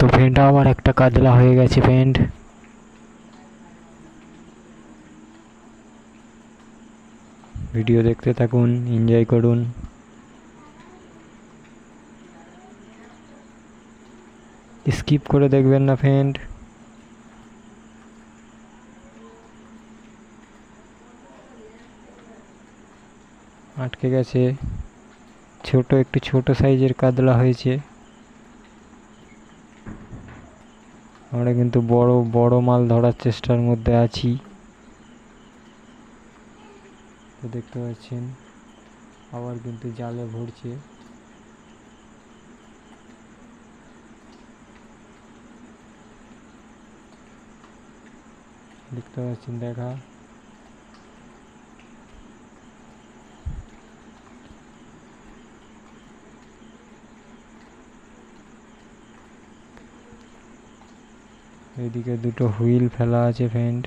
তো ফ্রেন্ড আবার একটা কাতলা হয়ে গেছে ফ্রেন্ড ভিডিও দেখতে থাকুন এনজয় করুন। স্কিপ করে দেখবেন না ফ্রেন্ড আটকে গেছে। ছোট, একটু ছোট সাইজের কাতলা হয়েছে। আমরা কিন্তু বড় বড় মাল ধরার চেষ্টার মধ্যে আছি। তো দেখতে পাচ্ছেন, আবার কিন্তু জালে ভরছে। দেখতে পাচ্ছেন, দেখা। এদিকে দুটো হুইল ফেলা আছে ফ্রেন্ড।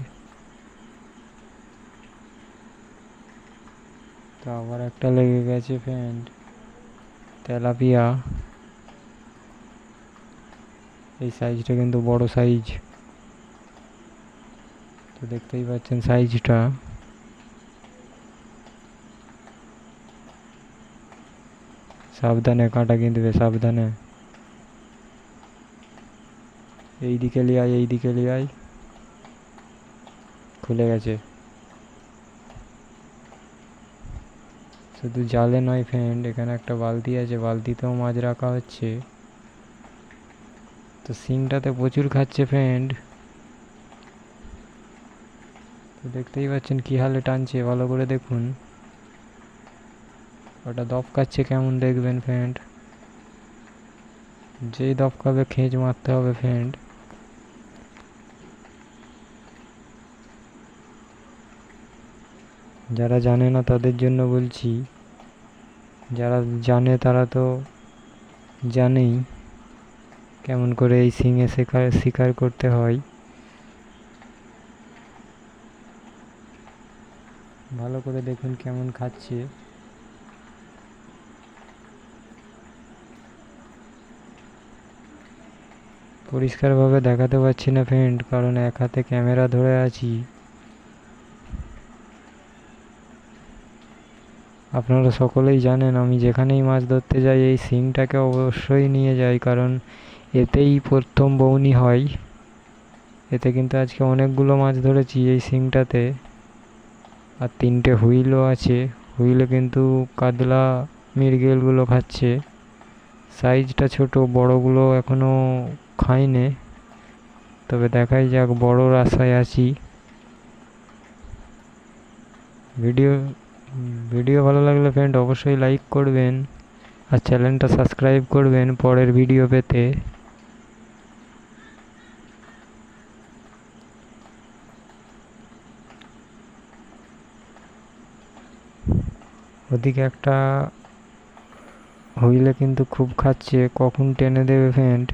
তো আবার একটা লেগে গেছে ফ্রেন্ড। তেলাপিয়া। এই সাইজটা কিন্তু বড় সাইজ। তো দেখতেই পাচ্ছেন সাইজটা। সাবধানে, কাঁটা কিনবে সাবধানে। এই দিকে লিয়ে আয় এই দিকে আয়। খুলে গেছে। শুধু জালে নয় ফ্রেন্ড এখানে একটা বালতি আছে, বালতিতেও মাছ রাখা হচ্ছে। তো সিংটাতে প্রচুর খাচ্ছে ফ্রেন্ড তো দেখতেই পাচ্ছেন কি হালে টানছে, ভালো করে দেখুন। ওটা দপকাচ্ছে কেমন দেখবেন ফ্রেন্ড যেই দপকাবে খেঁচ মারতে হবে ফ্রেন্ড যারা জানে না তাদের জন্য বলছি, যারা জানে তারা তো জানেই কেমন করে এই সিংয়ে শেখার শিকার করতে হয়। ভালো করে দেখুন কেমন খাচ্ছে। পরিষ্কারভাবে দেখাতে পারছি না ফ্রেন্ড কারণ এক হাতে ক্যামেরা ধরে আছি। আপনারা সকলেই জানেন, আমি যেখানেই মাছ ধরতে যাই, এই সিংটাকে অবশ্যই নিয়ে যাই, কারণ এতেই প্রথম বৌনি হয়। এতে কিন্তু আজকে অনেকগুলো মাছ ধরেছি এই সিংটাতে। আর তিনটে হুইলও আছে। হুইলে কিন্তু কাতলা মৃগেলগুলো খাচ্ছে। সাইজটা ছোট, বড়গুলো এখনও খাইনে তবে দেখাই যাক বড়োর আশায় আছি। ভিডিও ভিডিও ভালো লাগলে ফ্রেন্ড অবশ্যই লাইক করবেন আর চ্যানেলটা সাবস্ক্রাইব করবেন পরের ভিডিও পেতে। ওদিকে একটা হুইলে কিন্তু খুব খাচ্ছে, কখন টেনে দেবে ফ্রেন্ড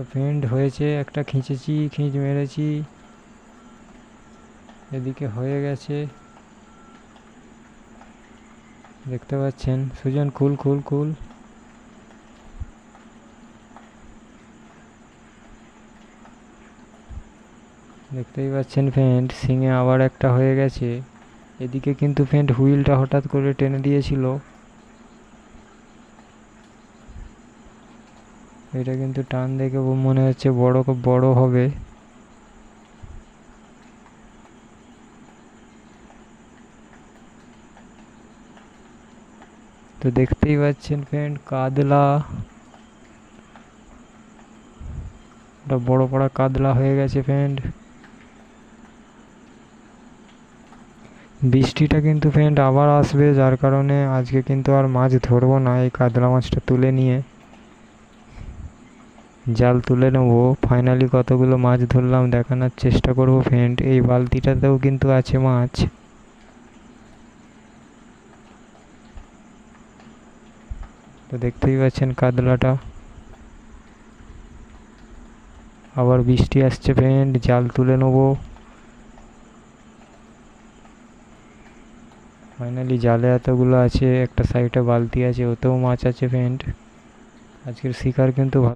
তো ফ্রেন্ড হয়েছে, একটা খিঁচেছি, খিঁচ মেরেছি। এদিকে হয়ে গেছে। দেখতে পাচ্ছেন, সুজন খুল খুল খুল। দেখতেই পাচ্ছেন ফ্রেন্ড সিঙে আবার একটা হয়ে গেছে। এদিকে কিন্তু ফ্রেন্ড হুইলটা হঠাৎ করে টেনে দিয়েছিল। এটা কিন্তু টান দেখে মনে হচ্ছে বড় ক- বড় হবে। তো দেখতেই পাচ্ছেন ফ্রেন্ড কাদলা। ওটা বড় পড়া কাদলা হয়ে গেছে ফ্রেন্ড বৃষ্টিটা কিন্তু ফ্রেন্ড আবার আসবে, যার কারণে আজকে কিন্তু আর মাছ ধরবো না এই কাতলা মাছটা তুলে নিয়ে। জাল তুলে নেব। ফাইনালি কতগুলো মাছ ধরলাম দেখানোর চেষ্টা করব ফ্রেন্ড এই বালতিটাতেও কিন্তু আছে মাছ। তো দেখতেই পাচ্ছেন কাতলাটা। আবার বৃষ্টি আসছে ফ্রেন্ড জাল তুলে নেব। ফাইনালি জালে এতগুলো আছে, একটা সাইডে বালতি আছে, ওতেও মাছ আছে ফ্রেন্ড আজকের শিকার কিন্তু